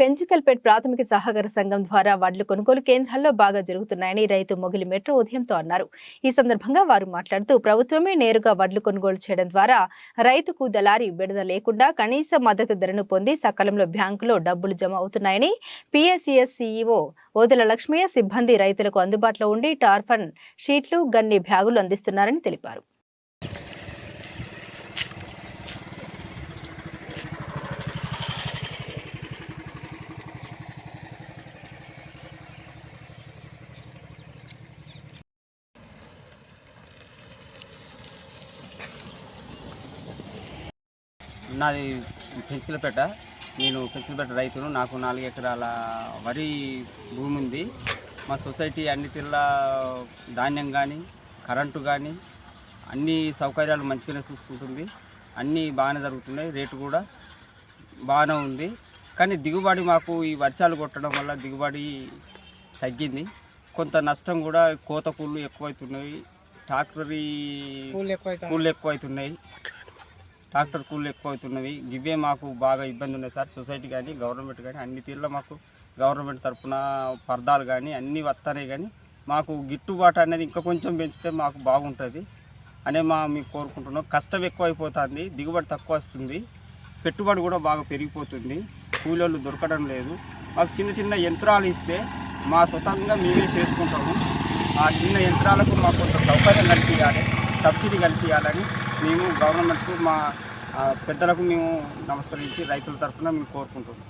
పెంచుకల్పేట్ ప్రాథమిక సహకార సంఘం ద్వారా వడ్లు కొనుగోలు కేంద్రాల్లో బాగా జరుగుతున్నాయని రైతు మొగిలి మెట్రో ఉదయంతో అన్నారు. ఈ సందర్భంగా వారు మాట్లాడుతూ ప్రభుత్వమే నేరుగా వడ్లు కొనుగోలు చేయడం ద్వారా రైతుకు దళారి బిడద లేకుండా కనీస మద్దతు ధరను పొంది సకాలంలో బ్యాంకులో డబ్బులు జమ అవుతున్నాయని పిఎస్సిఎస్ సీఈఓ ఓదెల లక్ష్మయ్య సిబ్బంది రైతులకు అందుబాటులో ఉండి టార్ఫన్ షీట్లు గన్ని బ్యాగులు అందిస్తున్నారని తెలిపారు. నాది పెంచుకలపేట నేను పెంచుకలపేట రైతును. నాకు నాలుగు ఎకరాల వరి భూమి ఉంది. మా సొసైటీ అన్ని తీర్ల ధాన్యం కానీ కరెంటు కానీ అన్ని సౌకర్యాలు మంచిగానే చూసుకుంటుంది. అన్నీ బాగానే జరుగుతున్నాయి. రేటు కూడా బాగానే ఉంది. కానీ దిగుబడి మాకు ఈ వర్షాలు కొట్టడం వల్ల దిగుబడి తగ్గింది. కొంత నష్టం కూడా కోత కూళ్ళు ఎక్కువవుతున్నాయి ట్రాక్టర్ కూళ్ళు ఎక్కువవుతున్నాయి ట్రాక్టర్ కూళ్ళు ఎక్కువ అవుతున్నవి ఇవే మాకు బాగా ఇబ్బంది ఉన్నాయి సార్. సొసైటీ కానీ గవర్నమెంట్ కానీ అన్ని తీరులో మాకు గవర్నమెంట్ తరఫున పర్దాలు కానీ అన్నీ వస్తాయి కానీ మాకు గిట్టుబాటు అనేది ఇంకా కొంచెం పెంచితే మాకు బాగుంటుంది అనే మా మీకు కోరుకుంటున్నాం. కష్టం ఎక్కువ అయిపోతుంది దిగుబడి తక్కువ వస్తుంది పెట్టుబడి కూడా బాగా పెరిగిపోతుంది కూలీలు దొరకడం లేదు. మాకు చిన్న చిన్న యంత్రాలు ఇస్తే మా స్వతంగా మేమే చేసుకుంటాము. ఆ చిన్న యంత్రాలకు మాకు కొంత సౌకర్యం కల్పించాలి సబ్సిడీ కల్పించాలని మేము గవర్నమెంట్కు మా పెద్దలకు మేము నమస్కరించి రైతుల తరఫున మేము కోరుకుంటున్నాం.